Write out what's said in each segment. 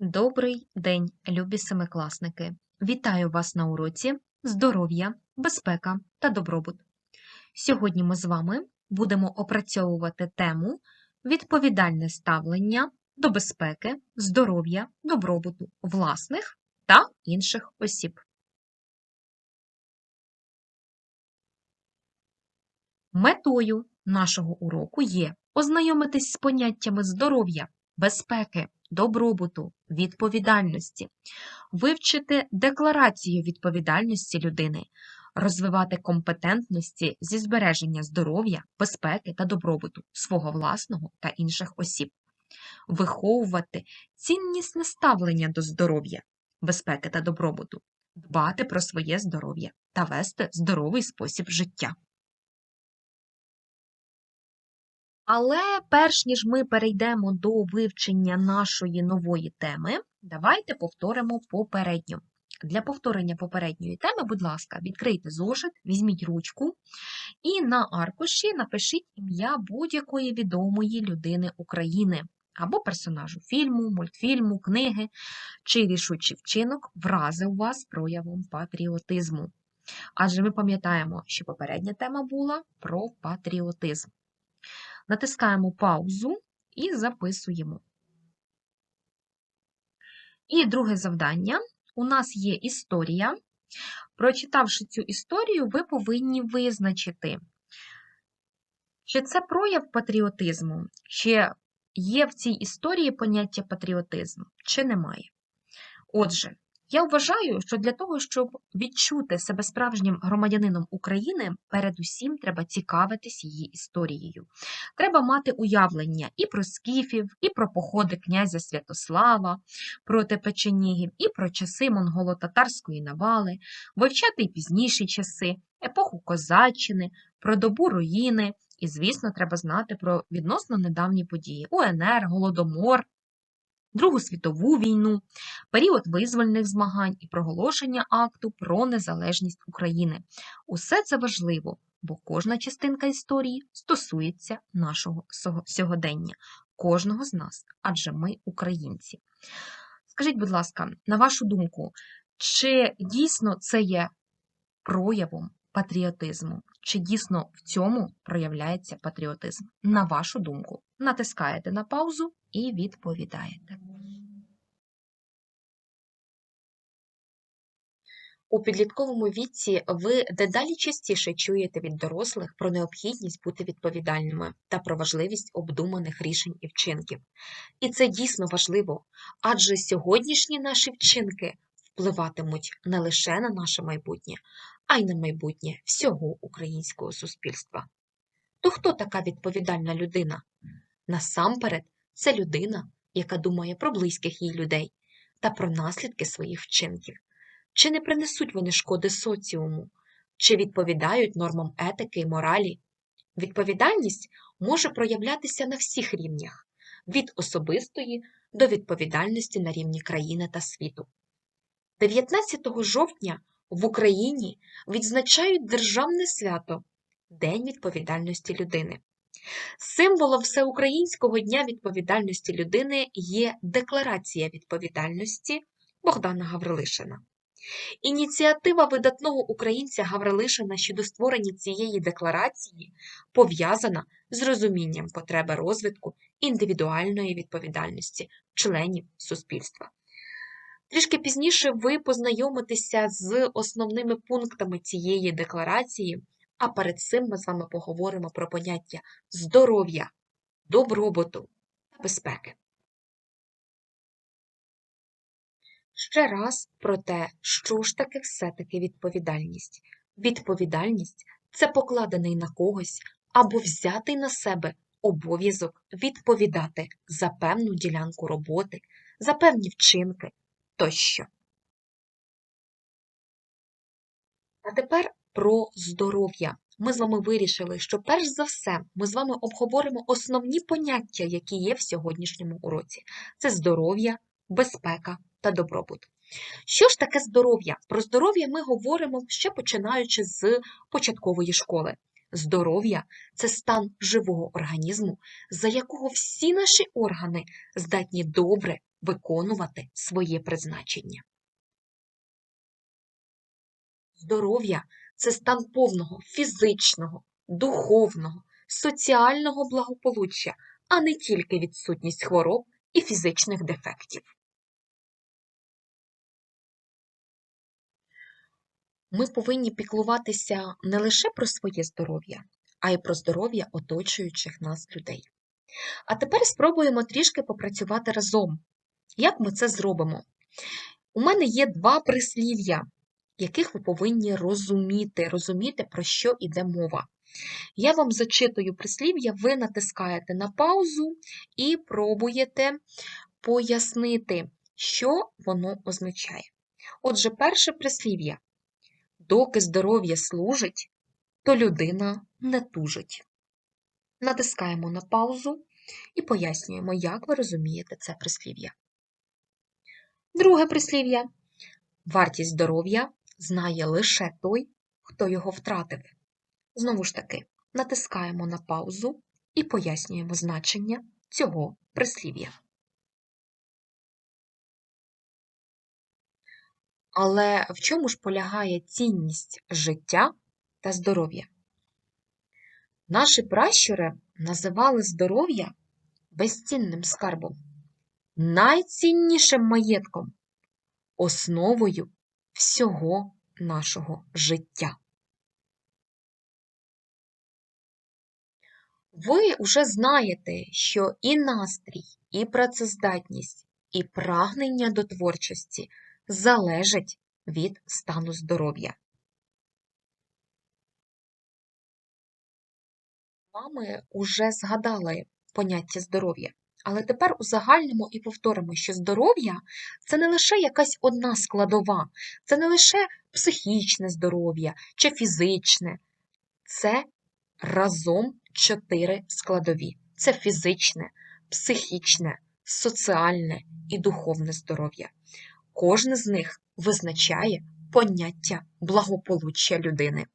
Добрий день, любі семикласники! Вітаю вас на уроці здоров'я, безпека та добробут. Сьогодні ми з вами будемо опрацьовувати тему відповідальне ставлення до безпеки, здоров'я, добробуту власних та інших осіб. Метою нашого уроку є ознайомитись з поняттями здоров'я, безпеки, добробуту, відповідальності, вивчити декларацію відповідальності людини, розвивати компетентності зі збереження здоров'я, безпеки та добробуту свого власного та інших осіб, виховувати ціннісне ставлення до здоров'я, безпеки та добробуту, дбати про своє здоров'я та вести здоровий спосіб життя. Але перш ніж ми перейдемо до вивчення нашої нової теми, давайте повторимо попередню. Для повторення попередньої теми, будь ласка, відкрийте зошит, візьміть ручку і на аркуші напишіть ім'я будь-якої відомої людини України або персонажу фільму, мультфільму, книги, чий рішучий вчинок вразив вас проявом патріотизму. Адже ми пам'ятаємо, що попередня тема була про патріотизм. Натискаємо паузу і записуємо. І друге завдання. У нас є історія. Прочитавши цю історію, ви повинні визначити, чи це прояв патріотизму, чи є в цій історії поняття патріотизму, чи немає. Отже, я вважаю, що для того, щоб відчути себе справжнім громадянином України, передусім треба цікавитись її історією. Треба мати уявлення і про скіфів, і про походи князя Святослава проти печенігів, і про часи монголо-татарської навали, вивчати й пізніші часи, епоху козаччини, про добу руїни. І, звісно, треба знати про відносно недавні події УНР, Голодомор, Другу світову війну, період визвольних змагань і проголошення акту про незалежність України. Усе це важливо, бо кожна частинка історії стосується нашого сьогодення, кожного з нас, адже ми українці. Скажіть, будь ласка, на вашу думку, чи дійсно це є проявом патріотизму? Чи дійсно в цьому проявляється патріотизм? На вашу думку, натискаєте на паузу і відповідаєте. У підлітковому віці ви дедалі частіше чуєте від дорослих про необхідність бути відповідальними та про важливість обдуманих рішень і вчинків. І це дійсно важливо, адже сьогоднішні наші вчинки впливатимуть не лише на наше майбутнє, а й на майбутнє всього українського суспільства. То хто така відповідальна людина? Насамперед, це людина, яка думає про близьких їй людей та про наслідки своїх вчинків. Чи не принесуть вони шкоди соціуму, чи відповідають нормам етики і моралі? Відповідальність може проявлятися на всіх рівнях від особистої до відповідальності на рівні країни та світу. 19 жовтня в Україні відзначають Державне свято День відповідальності людини. Символом Всеукраїнського дня відповідальності людини є Декларація відповідальності Богдана Гаврилишина. Ініціатива видатного українця Гаврилишина щодо створення цієї декларації пов'язана з розумінням потреби розвитку індивідуальної відповідальності членів суспільства. Трішки пізніше ви познайомитеся з основними пунктами цієї декларації, а перед цим ми з вами поговоримо про поняття здоров'я, добробуту та безпеки. Ще раз про те, що ж таке все-таки відповідальність. Відповідальність це покладений на когось або взятий на себе обов'язок відповідати за певну ділянку роботи, за певні вчинки тощо. А тепер про здоров'я. Ми з вами вирішили, що перш за все ми з вами обговоримо основні поняття, які є в сьогоднішньому уроці: це здоров'я, безпека та добробут. Що ж таке здоров'я? Про здоров'я ми говоримо ще починаючи з початкової школи. Здоров'я це стан живого організму, за якого всі наші органи здатні добре виконувати своє призначення. Здоров'я це стан повного фізичного, духовного, соціального благополуччя, а не тільки відсутність хвороб і фізичних дефектів. Ми повинні піклуватися не лише про своє здоров'я, а й про здоров'я оточуючих нас людей. А тепер спробуємо трішки попрацювати разом. Як ми це зробимо? У мене є два прислів'я, яких ви повинні розуміти, розуміти, про що йде мова. Я вам зачитую прислів'я, ви натискаєте на паузу і пробуєте пояснити, що воно означає. Отже, перше прислів'я. Доки здоров'я служить, то людина не тужить. Натискаємо на паузу і пояснюємо, як ви розумієте це прислів'я. Друге прислів'я. Вартість здоров'я знає лише той, хто його втратив. Знову ж таки, натискаємо на паузу і пояснюємо значення цього прислів'я. Але в чому ж полягає цінність життя та здоров'я? Наші пращури називали здоров'я безцінним скарбом, найціннішим маєтком, основою всього нашого життя. Ви вже знаєте, що і настрій, і працездатність, і прагнення до творчості залежать від стану здоров'я. Вами уже згадали поняття здоров'я, але тепер узагальнимо і повторимо, що здоров'я це не лише якась одна складова, це не лише психічне здоров'я чи фізичне, це разом чотири складові: це фізичне, психічне, соціальне і духовне здоров'я. Кожне з них визначає поняття благополуччя людини.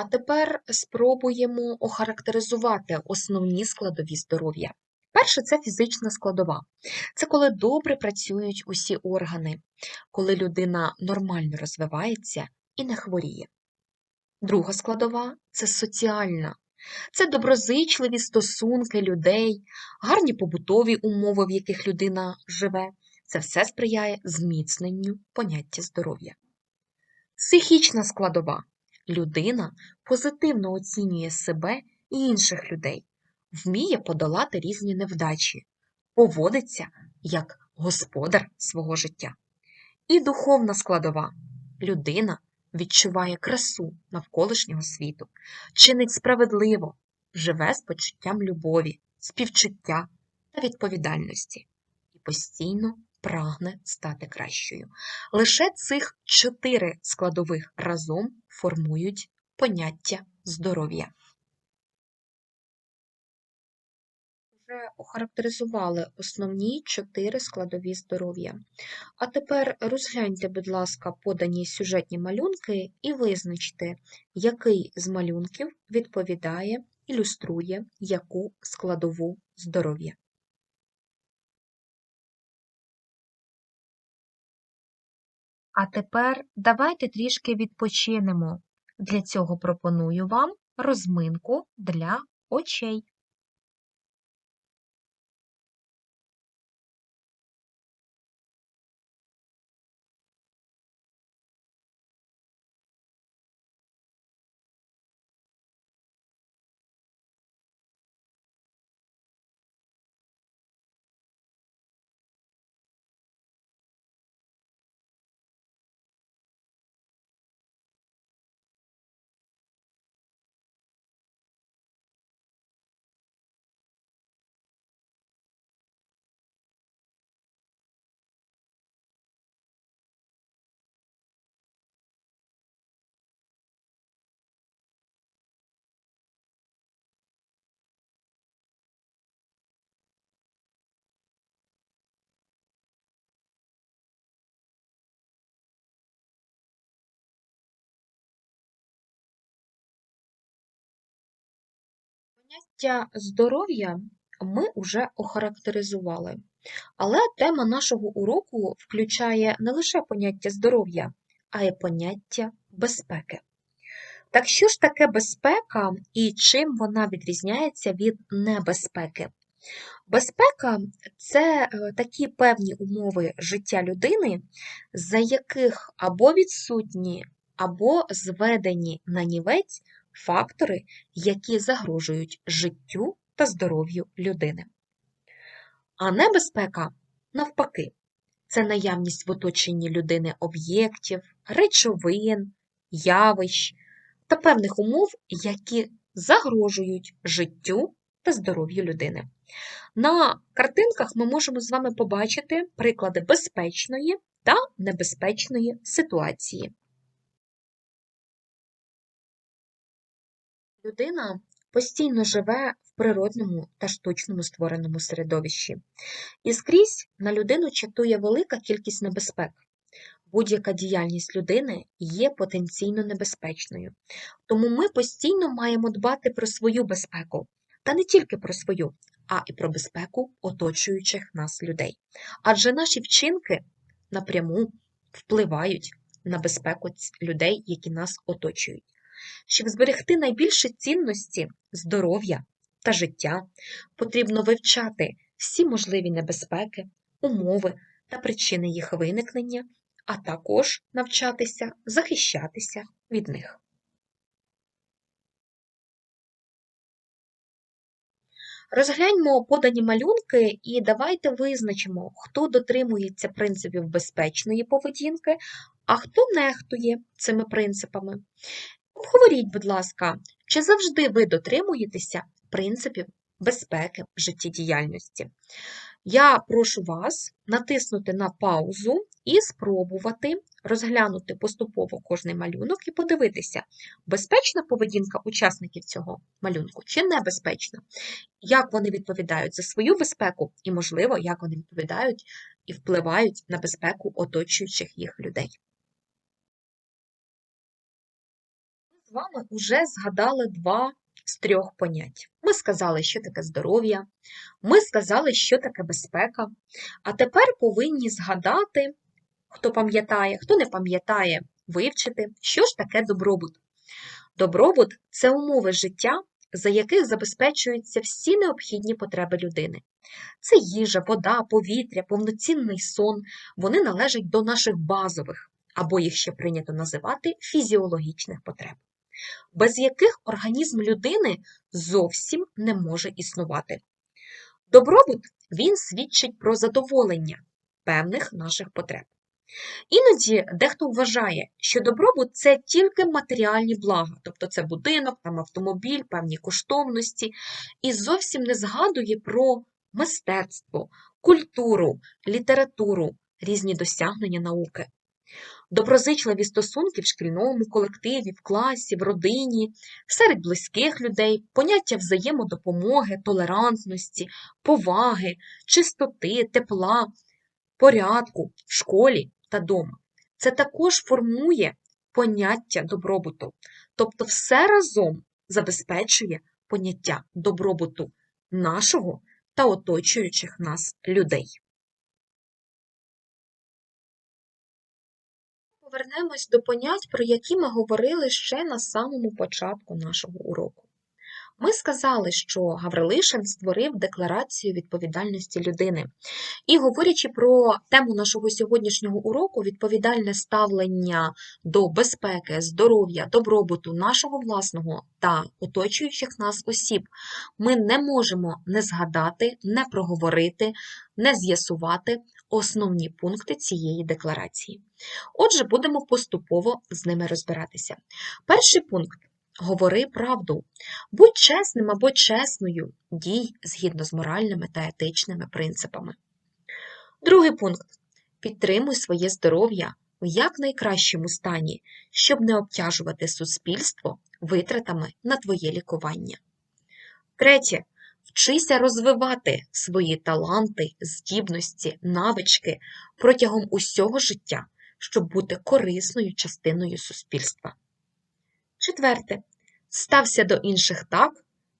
А тепер спробуємо охарактеризувати основні складові здоров'я. Перше це фізична складова. Це коли добре працюють усі органи, коли людина нормально розвивається і не хворіє. Друга складова це соціальна. Це доброзичливі стосунки людей, гарні побутові умови, в яких людина живе. Це все сприяє зміцненню поняття здоров'я. Психічна складова. Людина позитивно оцінює себе і інших людей, вміє подолати різні невдачі, поводиться як господар свого життя. І духовна складова людина відчуває красу навколишнього світу, чинить справедливо, живе з почуттям любові, співчуття та відповідальності і постійно прагне стати кращою. Лише цих чотири складових разом формують поняття здоров'я. Вже охарактеризували основні чотири складові здоров'я. А тепер розгляньте, будь ласка, подані сюжетні малюнки і визначте, який з малюнків відповідає, ілюструє яку складову здоров'я. А тепер давайте трішки відпочинемо. Для цього пропоную вам розминку для очей. Поняття здоров'я ми вже охарактеризували, але тема нашого уроку включає не лише поняття здоров'я, а й поняття безпеки. Так що ж таке безпека і чим вона відрізняється від небезпеки? Безпека це е, такі певні умови життя людини, за яких або відсутні, або зведені на нівець фактори, які загрожують життю та здоров'ю людини. А небезпека, навпаки, це наявність в оточенні людини об'єктів, речовин, явищ та певних умов, які загрожують життю та здоров'ю людини. На картинках ми можемо з вами побачити приклади безпечної та небезпечної ситуації. Людина постійно живе в природному та штучному створеному середовищі, і скрізь на людину чатує велика кількість небезпек. Будь-яка діяльність людини є потенційно небезпечною, тому ми постійно маємо дбати про свою безпеку, та не тільки про свою, а і про безпеку оточуючих нас людей. Адже наші вчинки напряму впливають на безпеку людей, які нас оточують. Щоб зберегти найбільші цінності здоров'я та життя, потрібно вивчати всі можливі небезпеки, умови та причини їх виникнення, а також навчатися захищатися від них. Розгляньмо подані малюнки і давайте визначимо, хто дотримується принципів безпечної поведінки, а хто нехтує цими принципами. Обговоріть, будь ласка, чи завжди ви дотримуєтеся принципів безпеки в життєдіяльності? Я прошу вас натиснути на паузу і спробувати розглянути поступово кожний малюнок і подивитися, безпечна поведінка учасників цього малюнку чи небезпечна, як вони відповідають за свою безпеку, і, можливо, як вони відповідають і впливають на безпеку оточуючих їх людей. З вами вже згадали два з трьох понять. Ми сказали, що таке здоров'я, ми сказали, що таке безпека, а тепер повинні згадати, хто пам'ятає, хто не пам'ятає, вивчити, що ж таке добробут. Добробут це умови життя, за яких забезпечуються всі необхідні потреби людини. Це їжа, вода, повітря, повноцінний сон, вони належать до наших базових, або їх ще прийнято називати фізіологічних потреб без яких організм людини зовсім не може існувати. Добробут він свідчить про задоволення певних наших потреб. Іноді дехто вважає, що добробут це тільки матеріальні блага, тобто це будинок, там автомобіль, певні коштовності, і зовсім не згадує про мистецтво, культуру, літературу, різні досягнення науки. Доброзичливі стосунки в шкільному колективі, в класі, в родині, серед близьких людей, поняття взаємодопомоги, толерантності, поваги, чистоти, тепла, порядку в школі та дома. Це також формує поняття добробуту, тобто все разом забезпечує поняття добробуту нашого та оточуючих нас людей. Повернемось до понять, про які ми говорили ще на самому початку нашого уроку. Ми сказали, що Гаврилишин створив декларацію відповідальності людини. І говорячи про тему нашого сьогоднішнього уроку, відповідальне ставлення до безпеки, здоров'я, добробуту нашого власного та оточуючих нас осіб, ми не можемо не згадати, не проговорити, не з'ясувати основні пункти цієї декларації. Отже, будемо поступово з ними розбиратися. Перший пункт. Говори правду, будь чесним або чесною, дій згідно з моральними та етичними принципами. Другий пункт. Підтримуй своє здоров'я у якнайкращому стані, щоб не обтяжувати суспільство витратами на твоє лікування. Третє. Вчися розвивати свої таланти, здібності, навички протягом усього життя, щоб бути корисною частиною суспільства. Четверте. Стався до інших так,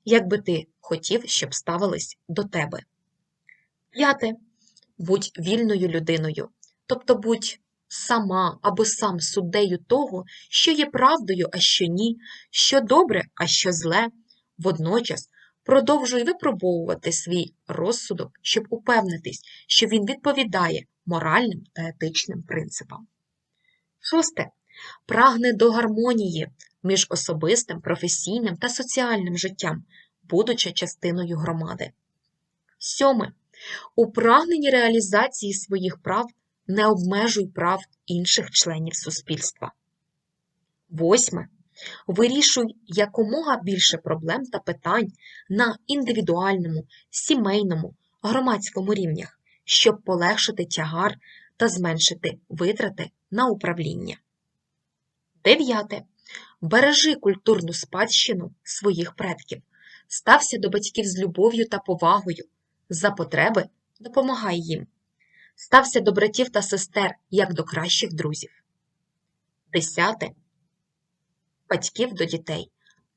як би ти хотів, щоб ставились до тебе. П'яте. Будь вільною людиною, тобто будь сама або сам суддею того, що є правдою, а що ні, що добре, а що зле. Водночас продовжуй випробовувати свій розсудок, щоб упевнитись, що він відповідає моральним та етичним принципам. Шосте. Прагне до гармонії між особистим, професійним та соціальним життям, будучи частиною громади. Сьоме. У прагненні реалізації своїх прав не обмежуй прав інших членів суспільства. Восьме. Вирішуй якомога більше проблем та питань на індивідуальному, сімейному, громадському рівнях, щоб полегшити тягар та зменшити витрати на управління. Дев'яте. Бережи культурну спадщину своїх предків. Стався до батьків з любов'ю та повагою. За потреби допомагай їм. Стався до братів та сестер як до кращих друзів. Десяте. Батьків до дітей.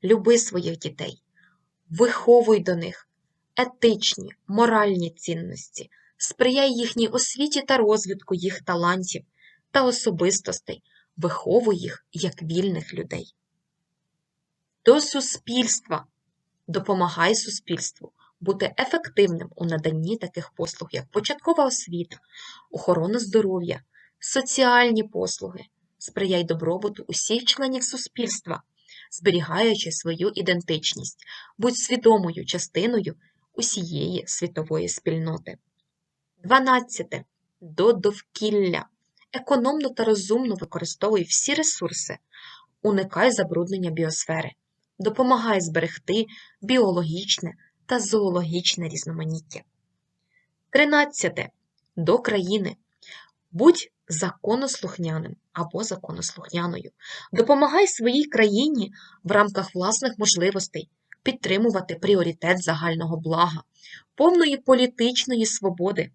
Люби своїх дітей. Виховуй до них етичні, моральні цінності, сприяй їхній освіті та розвитку їх талантів та особистостей, виховуй їх як вільних людей. До суспільства. Допомагай суспільству бути ефективним у наданні таких послуг, як початкова освіта, охорона здоров'я, соціальні послуги, сприяй добробуту усіх членів суспільства, зберігаючи свою ідентичність, будь свідомою частиною усієї світової спільноти. 12. До довкілля. Економно та розумно використовуй всі ресурси, уникай забруднення біосфери, допомагай зберегти біологічне та зоологічне різноманіття. 13. До країни. Будь законослухняним або законослухняною. Допомагай своїй країні в рамках власних можливостей підтримувати пріоритет загального блага, повної політичної свободи,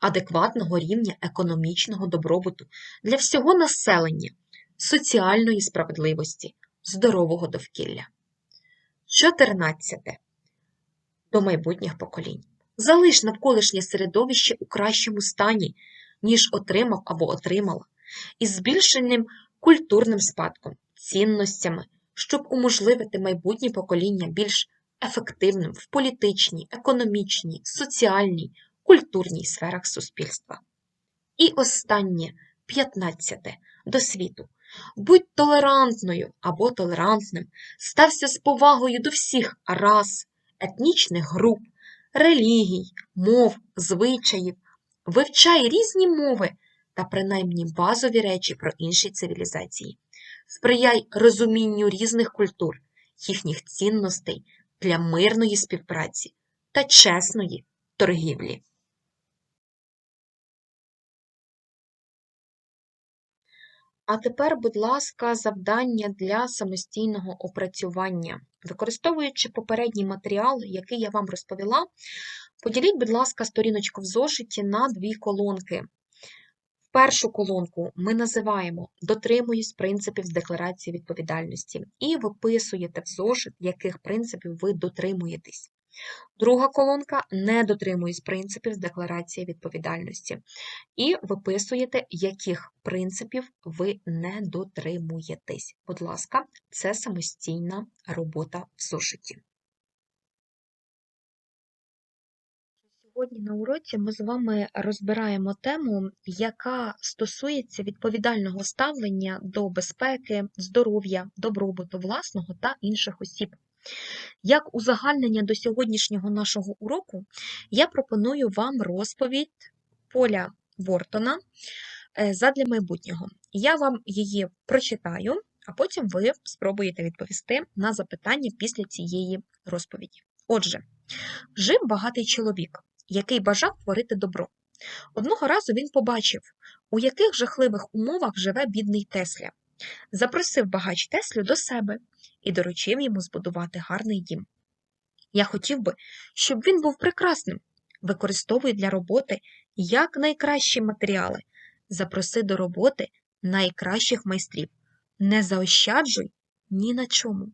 адекватного рівня економічного добробуту для всього населення, соціальної справедливості, здорового довкілля. 14. До майбутніх поколінь. Залиш навколишнє середовище у кращому стані, ніж отримав або отримала, із збільшеним культурним спадком, цінностями, щоб уможливити майбутнє покоління більш ефективним в політичній, економічній, соціальній, культурній сферах суспільства. І останнє, 15. До світу. Будь толерантною або толерантним, стався з повагою до всіх рас, етнічних груп, релігій, мов, звичаїв, вивчай різні мови та принаймні базові речі про інші цивілізації, сприяй розумінню різних культур, їхніх цінностей для мирної співпраці та чесної торгівлі. А тепер, будь ласка, завдання для самостійного опрацювання. Використовуючи попередній матеріал, який я вам розповіла, поділіть, будь ласка, сторіночку в зошиті на дві колонки. Першу колонку ми називаємо Дотримуюсь принципів з декларації відповідальності і виписуєте в зошит, яких принципів ви дотримуєтесь. Друга колонка не дотримуюсь принципів з декларації відповідальності. І виписуєте, яких принципів ви не дотримуєтесь. Будь ласка, це самостійна робота в зошиті. Сьогодні на уроці ми з вами розбираємо тему, яка стосується відповідального ставлення до безпеки, здоров'я, добробуту власного та інших осіб. Як узагальнення до сьогоднішнього нашого уроку, я пропоную вам розповідь Поля Вортона е, задля майбутнього. Я вам її прочитаю, а потім ви спробуєте відповісти на запитання після цієї розповіді. Отже, жив багатий чоловік, який бажав творити добро. Одного разу він побачив, у яких жахливих умовах живе бідний Тесля. Запросив багач Теслю до себе і доручив йому збудувати гарний дім. Я хотів би, щоб він був прекрасним, використовуй для роботи як найкращі матеріали, запроси до роботи найкращих майстрів, не заощаджуй ні на чому.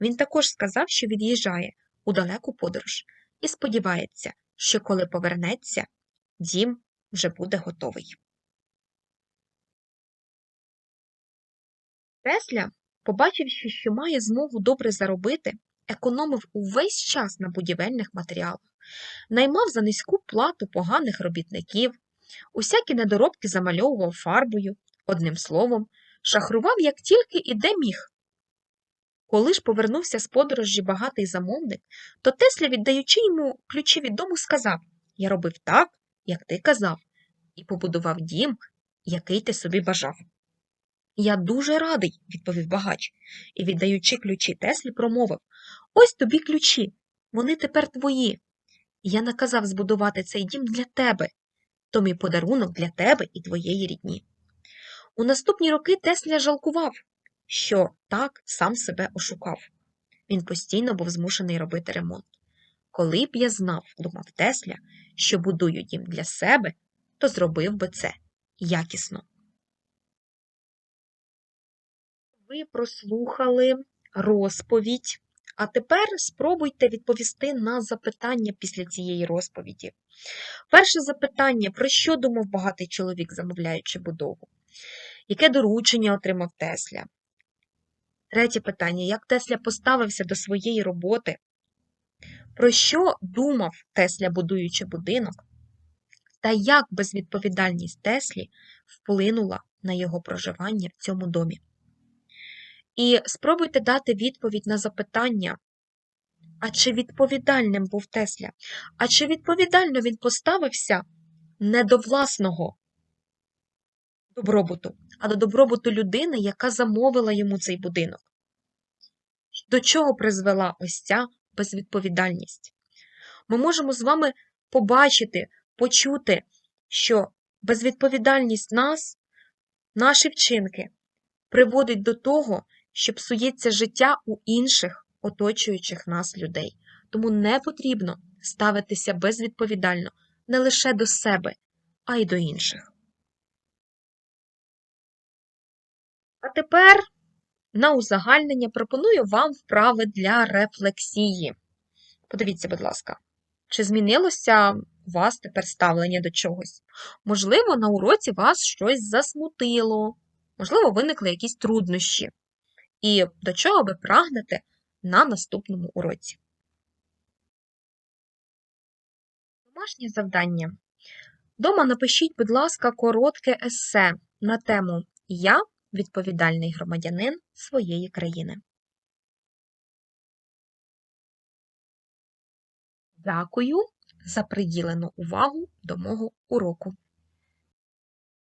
Він також сказав, що від'їжджає, у далеку подорож і сподівається, що коли повернеться, дім вже буде готовий. Тесля, побачивши, що має змогу добре заробити, економив увесь час на будівельних матеріалах, наймав за низьку плату поганих робітників, усякі недоробки замальовував фарбою, одним словом, шахрував як тільки і де міг. Коли ж повернувся з подорожі багатий замовник, то Тесля, віддаючи йому ключі від дому, сказав Я робив так, як ти казав, і побудував дім, який ти собі бажав. Я дуже радий, відповів багач, і, віддаючи ключі Теслі, промовив Ось тобі ключі, вони тепер твої. Я наказав збудувати цей дім для тебе, то мій подарунок для тебе і твоєї рідні. У наступні роки Тесля жалкував, що так сам себе ошукав. Він постійно був змушений робити ремонт. Коли б я знав, думав Тесля, що будую дім для себе, то зробив би це якісно. Ви прослухали розповідь, а тепер спробуйте відповісти на запитання після цієї розповіді. Перше запитання: про що думав багатий чоловік, замовляючи будову? Яке доручення отримав Тесля? Третє питання: як Тесля поставився до своєї роботи? Про що думав Тесля, будуючи будинок? Та як безвідповідальність Теслі вплинула на його проживання в цьому домі? І спробуйте дати відповідь на запитання, а чи відповідальним був Тесля? А чи відповідально він поставився не до власного добробуту, а до добробуту людини, яка замовила йому цей будинок? До чого призвела ось ця безвідповідальність? Ми можемо з вами побачити, почути, що безвідповідальність нас, наші вчинки, приводить до того, що псується життя у інших оточуючих нас людей. Тому не потрібно ставитися безвідповідально не лише до себе, а й до інших. А тепер на узагальнення пропоную вам вправи для рефлексії. Подивіться, будь ласка, чи змінилося у вас тепер ставлення до чогось? Можливо, на уроці вас щось засмутило, можливо, виникли якісь труднощі. І до чого ви прагнете на наступному уроці. Домашнє завдання. Дома напишіть, будь ласка, коротке есе на тему Я відповідальний громадянин своєї країни. Дякую за приділену увагу до мого уроку.